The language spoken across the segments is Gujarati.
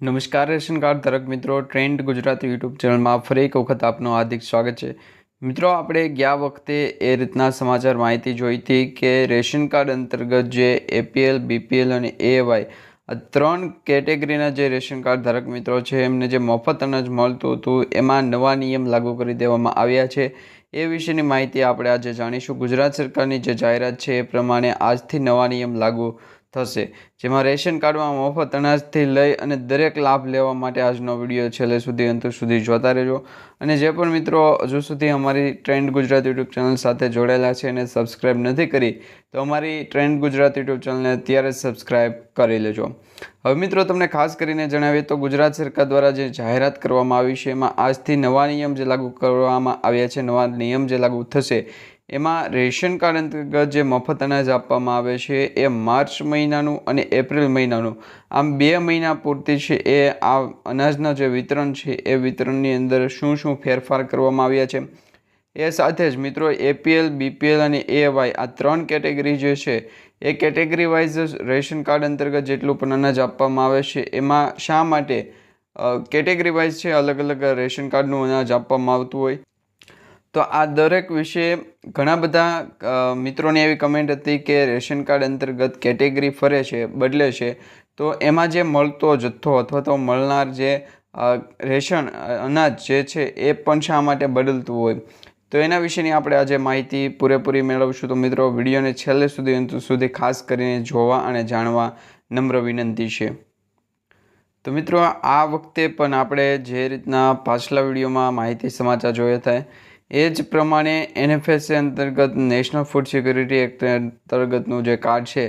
નમસ્કાર રેશન કાર્ડ ધારક મિત્રો, ટ્રેન્ડ ગુજરાતી યુટ્યુબ ચેનલમાં ફરી એક વખત આપનું હાર્દિક સ્વાગત છે. મિત્રો, આપણે ગયા વખતે એ રીતના સમાચાર માહિતી જોઈ હતી કે રેશન કાર્ડ અંતર્ગત જે એપીએલ, બીપીએલ અને એવાય આ ત્રણ કેટેગરીના જે રેશન કાર્ડ ધારક મિત્રો છે, એમને જે મફત અનાજ મળતું હતું, એમાં નવા નિયમ લાગુ કરી દેવામાં આવ્યા છે. એ વિશેની માહિતી આપણે આજે જાણીશું. ગુજરાત સરકારની જે જાહેરાત છે, એ પ્રમાણે આજથી નવા નિયમ લાગુ થશે. જેમાં રેશન કાર્ડમાં મફત અનાજથી લઈ અને દરેક લાભ લેવા માટે આજનો વીડિયો છેલ્લે સુધી અંત સુધી જોતા રહેજો. અને જે પણ મિત્રો હજુ સુધી અમારી ટ્રેન્ડ ગુજરાત યુટ્યુબ ચેનલ સાથે જોડાયેલા છે અને સબસ્ક્રાઈબ નથી કરી, તો અમારી ટ્રેન્ડ ગુજરાત યુટ્યુબ ચેનલને અત્યારે જ સબસ્ક્રાઈબ કરી લેજો. હવે મિત્રો તમને ખાસ કરીને જણાવીએ તો ગુજરાત સરકાર દ્વારા જે જાહેરાત કરવામાં આવી છે, એમાં આજથી નવા નિયમ જે લાગુ કરવામાં આવ્યા છે, નવા નિયમ જે લાગુ થશે એમાં રેશન કાર્ડ અંતર્ગત જે મફત અનાજ આપવામાં આવે છે એ માર્ચ મહિનાનું અને એપ્રિલ મહિનાનું. આમ બે મહિના પૂરતી છે એ આ અનાજના જે વિતરણ છે એ વિતરણની અંદર શું શું ફેરફાર કરવામાં આવ્યા છે. એ સાથે જ મિત્રો એપીએલ, બીપીએલ અને એવાય આ ત્રણ કેટેગરી જે છે એ કેટેગરી વાઇઝ રેશન કાર્ડ અંતર્ગત જેટલું પણ અનાજ આપવામાં આવે છે એમાં શા માટે કેટેગરી વાઇઝ છે અલગ અલગ રેશન કાર્ડનું અનાજ આપવામાં આવતું હોય? તો આ દરેક વિશે ઘણા બધા મિત્રોની એવી કમેન્ટ હતી કે રેશન કાર્ડ અંતર્ગત કેટેગરી ફરે છે, બદલે છે. તો એમાં જે મળતો જથ્થો અથવા તો મળનાર જે રેશન અનાજ જે છે એ પણ શા માટે બદલતું હોય? તો એના વિશેની આપણે આજે માહિતી પૂરેપૂરી મેળવશું. તો મિત્રો, વિડીયોને છેલ્લે સુધી, અંત સુધી ખાસ કરીને જોવા અને જાણવા નમ્ર વિનંતી છે. તો મિત્રો, આ વખતે પણ આપણે જે રીતના પાછલા વિડીયોમાં માહિતી સમાચાર જોયા થાય એ જ પ્રમાણે એનએફએસએ અંતર્ગત નેશનલ ફૂડ સિક્યુરિટી એક્ટ અંતર્ગતનું જે કાર્ડ છે,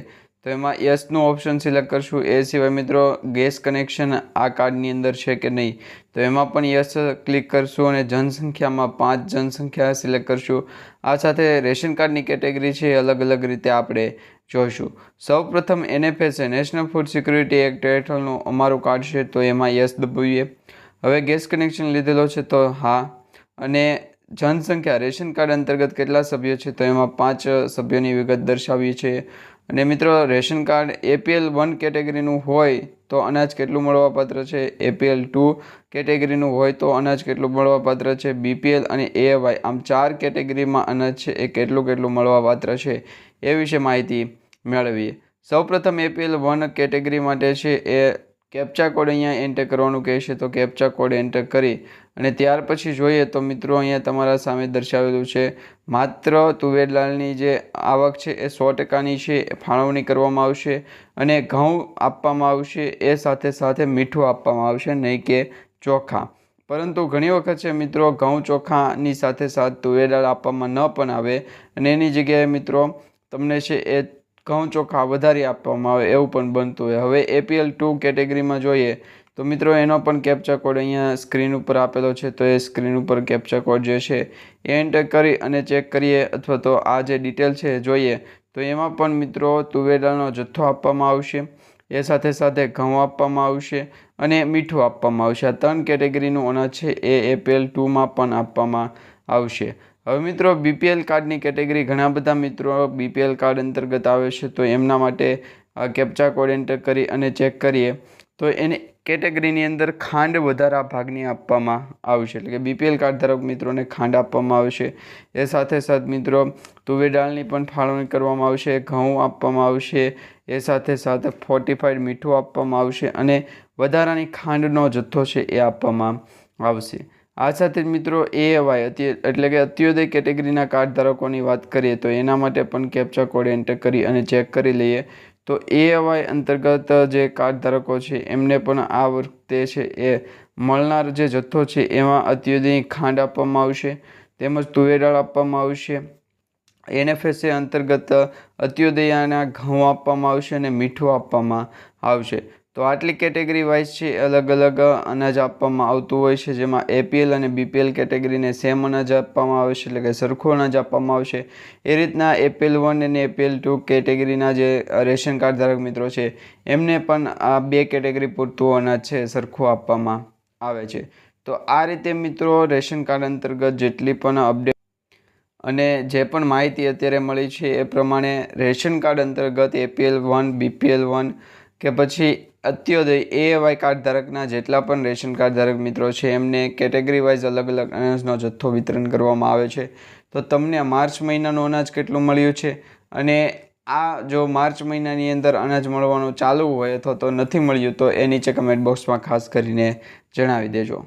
તો એમાં યસનું ઓપ્શન સિલેક્ટ કરશું. એ સિવાય મિત્રો, ગેસ કનેક્શન આ કાર્ડની અંદર છે કે નહીં, તો એમાં પણ યસ ક્લિક કરશું અને જનસંખ્યામાં પાંચ જનસંખ્યા સિલેક્ટ કરશું. આ સાથે રેશન કાર્ડની કેટેગરી છે અલગ અલગ રીતે આપણે જોઈશું. સૌપ્રથમ NFSA national food security act હેઠળનું અમારું કાર્ડ છે, તો એમાં યસ દબાવીએ હવે ગેસ કનેક્શન લીધેલો છે, તો હા. અને જનસંખ્યા, રેશન કાર્ડ અંતર્ગત કેટલા સભ્યો છે તો એમાં પાંચ સભ્યોની વિગત દર્શાવી છે અને મિત્રો, રેશન કાર્ડ એપીએલ વન કેટેગરીનું હોય તો અનાજ કેટલું મળવાપાત્ર છે? એપીએલ ટુ કેટેગરીનું હોય તો અનાજ કેટલું મળવાપાત્ર છે? બીપીએલ અને એવાય આમ ચાર કેટેગરીમાં અનાજ છે એ કેટલું કેટલું મળવાપાત્ર છે એ વિશે માહિતી મેળવીએ. સૌપ્રથમ એપીએલ વન કેટેગરી માટે છે એ કેપ્ચા કોડ અહીંયા એન્ટર કરવાનું કહેશે તો કેપ્ચા કોડ એન્ટર કરી અને ત્યાર પછી જોઈએ તો મિત્રો અહીંયા તમારા સામે દર્શાવેલું છે, માત્ર તુવેરલાલની જે આવક છે એ સો ટકાની છે, એ ફાળવણી કરવામાં આવશે અને ઘઉં આપવામાં આવશે, એ સાથે સાથે મીઠું આપવામાં આવશે, નહીં કે ચોખા. પરંતુ ઘણી વખત છે મિત્રો ઘઉં ચોખાની સાથે સાથે તુવેર દાળ આપવામાં ન પણ આવે અને એની જગ્યાએ મિત્રો તમને છે એ ઘઉં ચોખા વધારે આપવામાં આવે એવું પણ બનતું હોય. હવે એપીએલ ટુ કેટેગરીમાં જોઈએ તો મિત્રો એનો પણ કેપ્ચા કોડ અહીંયા સ્ક્રીન ઉપર આપેલો છે. તો એ સ્ક્રીન ઉપર કેપ્ચા કોડ જે છે એ એન્ટર કરી અને ચેક કરીએ અથવા તો આ જે ડિટેલ છે જોઈએ. તો એમાં પણ મિત્રો તુવેરદાળનો જથ્થો આપવામાં આવશે. એ સાથે સાથે ઘઉં આપવામાં આવશે અને મીઠું આપવામાં આવશે. આ ત્રણ કેટેગરીનું અનાજ છે એ એપીએલ ટુમાં પણ આપવામાં આવશે. હવે મિત્રો બીપીએલ કાર્ડની કેટેગરી ઘણા બધા મિત્રો બીપીએલ કાર્ડ અંતર્ગત આવે છે, તો એમના માટે કેપ્ચા કોડ એન્ટર કરી અને ચેક કરીએ. તો એની કેટેગરીની અંદર ખાંડ વધારા ભાગની આપવામાં આવશે. એટલે કે બીપીએલ કાર્ડ ધરાવક મિત્રોને ખાંડ આપવામાં આવશે. એ સાથે સાથે મિત્રો, તુવેર દાળની પણ ફાળવણી કરવામાં આવશે, ઘઉં આપવામાં આવશે, એ સાથે સાથે ફોર્ટિફાઈડ મીઠું આપવામાં આવશે અને વધારાની ખાંડનો જથ્થો છે એ આપવામાં આવશે. આ સાથે મિત્રો એ વાય એટલે કે અત્યોદય કેટેગરીના કાર્ડ ધારકોની વાત કરીએ તો એના માટે પણ કેપ્ચા કોડ એન્ટર કરી અને ચેક કરી લઈએ. તો એ વાય અંતર્ગત જે કાર્ડ ધારકો છે, એમને પણ આ વખતે છે એ મળનાર જે જથ્થો છે, એમાં અત્યોદયની ખાંડ આપવામાં આવશે, તેમજ તુવેરાળ આપવામાં આવશે. એનએફએસએ અંતર્ગત અત્યોદયાના ઘઉં આપવામાં આવશે અને મીઠું આપવામાં આવશે. તો આટલી કેટેગરી વાઇઝ છે અલગ અલગ અનાજ આપવામાં આવતું હોય છે, જેમાં એપીએલ અને બીપીએલ કેટેગરીને સેમ અનાજ આપવામાં આવે છે, એટલે કે સરખું અનાજ આપવામાં આવશે. એ રીતના એપીએલ વન અને એપીએલ ટુ કેટેગરીના જે રેશન કાર્ડ ધારક મિત્રો છે, એમને પણ આ બે કેટેગરી પૂરતું અનાજ છે, સરખું આપવામાં આવે છે. તો આ રીતે મિત્રો રેશન કાર્ડ અંતર્ગત જેટલી પણ અપડેટ અને જે પણ માહિતી અત્યારે મળી છે એ પ્રમાણે રેશન કાર્ડ અંતર્ગત એપીએલ વન બીપીએલ વન કે પછી અત્યોદય એએવાય કાર્ડ ધારકના જેટલા પણ રેશન કાર્ડ ધારક મિત્રો છે, એમને કેટેગરી વાઇઝ અલગ અલગ અનાજનો જથ્થો વિતરણ કરવામાં આવે છે. તો તમને માર્ચ મહિનાનું અનાજ કેટલું મળ્યું છે? અને આ જો માર્ચ મહિનાની અંદર અનાજ મળવાનું ચાલુ હોય અથવા તો નથી મળ્યું, તો એ નીચે કમેન્ટ બોક્સમાં ખાસ કરીને જણાવી દેજો.